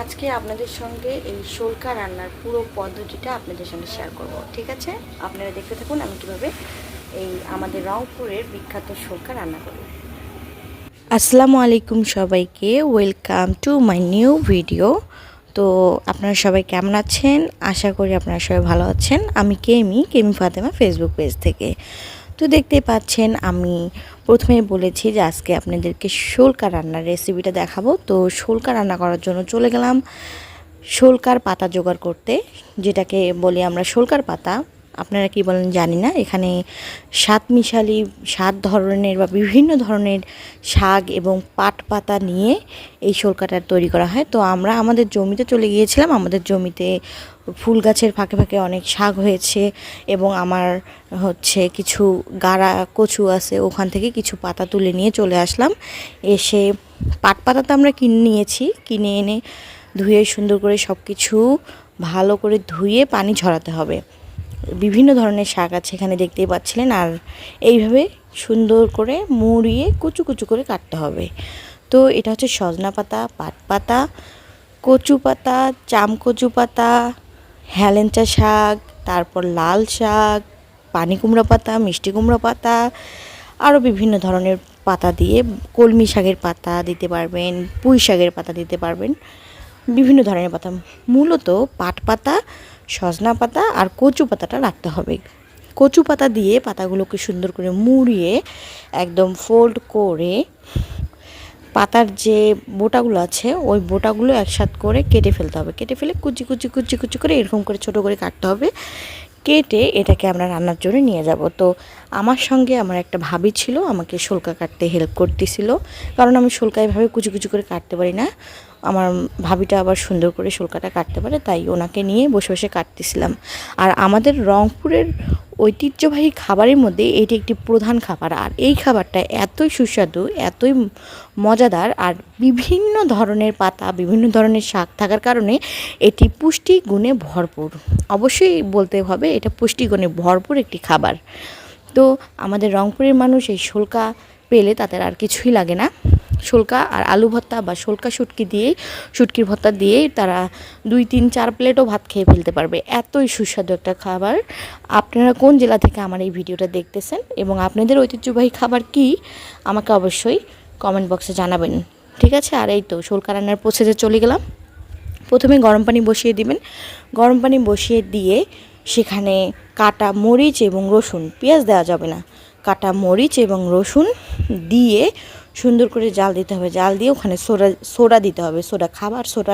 আজকে আপনাদের সঙ্গে এই শোলকা রান্নার পুরো পদ্ধতিটা আপনাদের সঙ্গে শেয়ার করব, ঠিক আছে? আপনারা দেখতে থাকুন আমি কীভাবে এই আমাদের রংপুরের বিখ্যাত শোলকা রান্না করি। আসসালামু আলাইকুম সবাইকে welcome to my new video তো আপনারা সবাই কেমন আছেন? আশা করি আপনারা সবাই ভালো আছেন। আমি কেমি কেমি ফাতেমা ফেসবুক পেজ থেকে। তো দেখতে পাচ্ছেন, আমি প্রথমে বলেছি যে আজকে আপনাদেরকে শোলকা রান্নার রেসিপিটা দেখাবো। তো শোলকা রান্না করার জন্য চলে গেলাম শোলকার পাতা জোগাড় করতে, যেটাকে বলি আমরা শোলকার পাতা। আপনারা কি বলেন জানি না। এখানে সাত মিশালি সাত ধরনের বা বিভিন্ন ধরনের শাক এবং পাট পাতা নিয়ে এই শোলকাটা তৈরি করা হয়। তো আমরা আমাদের জমিতে চলে গিয়েছিলাম। আমাদের জমিতে ফুল গাছের ফাঁকে ফাঁকে অনেক শাক হয়েছে এবং আমার হচ্ছে কিছু গাড়া কচু আছে, ওখান থেকে কিছু পাতা তুলে নিয়ে চলে আসলাম। এসে পাট পাতা তো আমরা কিনে নিয়েছি। কিনে এনে ধুয়ে সুন্দর করে সব কিছু ভালো করে ধুয়ে পানি ঝরাতে হবে। বিভিন্ন ধরনের শাক আছে এখানে দেখতেই পাচ্ছিলেন। আর এইভাবে সুন্দর করে মুড়িয়ে কুচু কুচু করে কাটতে হবে। তো এটা হচ্ছে সজনা পাতা, পাট পাতা, কচু পাতা, চাম কচু পাতা হ্যালেঞ্চা শাক, তারপর লাল শাক, পানি কুমড়া পাতা, মিষ্টি কুমড়া পাতা, আরও বিভিন্ন ধরনের পাতা দিয়ে কলমি শাকের পাতা দিতে পারবেন, পুঁই শাকের পাতা দিতে পারবেন। বিভিন্ন ধরনের পাতা। মূলত পাট পাতা সজনা পাতা আর কচু পাতাটা রাখতে হবে। কচু পাতা দিয়ে পাতাগুলোকে সুন্দর করে মুড়িয়ে একদম ফোল্ড করে পাতার যে বোটাগুলো আছে, ওই বোটাগুলো একসাথ করে কেটে ফেলতে হবে। কেটে ফেলে কুচি কুচি কুচি কুচি করে এরকম করে ছোট করে কাটতে হবে। কেটে এটাকে আমরা রান্নার জন্য নিয়ে যাব। তো আমার সঙ্গে আমার একটা ভাবি ছিল, আমাকে শোলকা কাটতে হেল্প করতেছিল। কারণ আমি শোলকা এভাবে কুচি কুচি করে কাটতে পারি না। আমার ভাবিটা আবার সুন্দর করে শোলকাটা কাটতে পারে, তাই ওনাকে নিয়ে বসে বসে কাটতেছিলাম। আর আমাদের রংপুরের ঐতিহ্যবাহী খাবারের মধ্যে এটি একটি প্রধান খাবার। আর এই খাবারটা এতই সুস্বাদু, এতই মজাদার, আর বিভিন্ন ধরনের পাতা, বিভিন্ন ধরনের শাক থাকার কারণে এটি পুষ্টি গুণে ভরপুর। অবশ্যই বলতে হবে, এটা পুষ্টি গুণে ভরপুর একটি খাবার। তো আমাদের রংপুরের মানুষ এই শোলকা পেলে তাদের আর কিছুই লাগে না। শোলকা আর আলু ভর্তা বা শোলকা শুটকি দিয়েই, শুটকির ভর্তা দিয়েই তারা দুই, তিন, চার প্লেটও ভাত খেয়ে ফেলতে পারবে। এতই সুস্বাদু একটা খাবার। আপনারা কোন জেলা থেকে আমার এই ভিডিওটা দেখতেছেন এবং আপনাদের ঐতিহ্যবাহী খাবার কি, আমাকে অবশ্যই কমেন্ট বক্সে জানাবেন। ঠিক আছে? আর এই তো শোলকা রান্নার প্রসেসে চলে গেলাম। প্রথমে গরম পানি বসিয়ে দিবেন। গরম পানি বসিয়ে দিয়ে সেখানে কাটা মরিচ এবং রসুন, পেঁয়াজ দেওয়া যাবে না। কাটা মরিচ এবং রসুন দিয়ে সুন্দর করে জাল দিতে হবে। জাল দিয়ে ওখানে সোডা সোডা দিতে হবে। সোডা খাবার, সোডা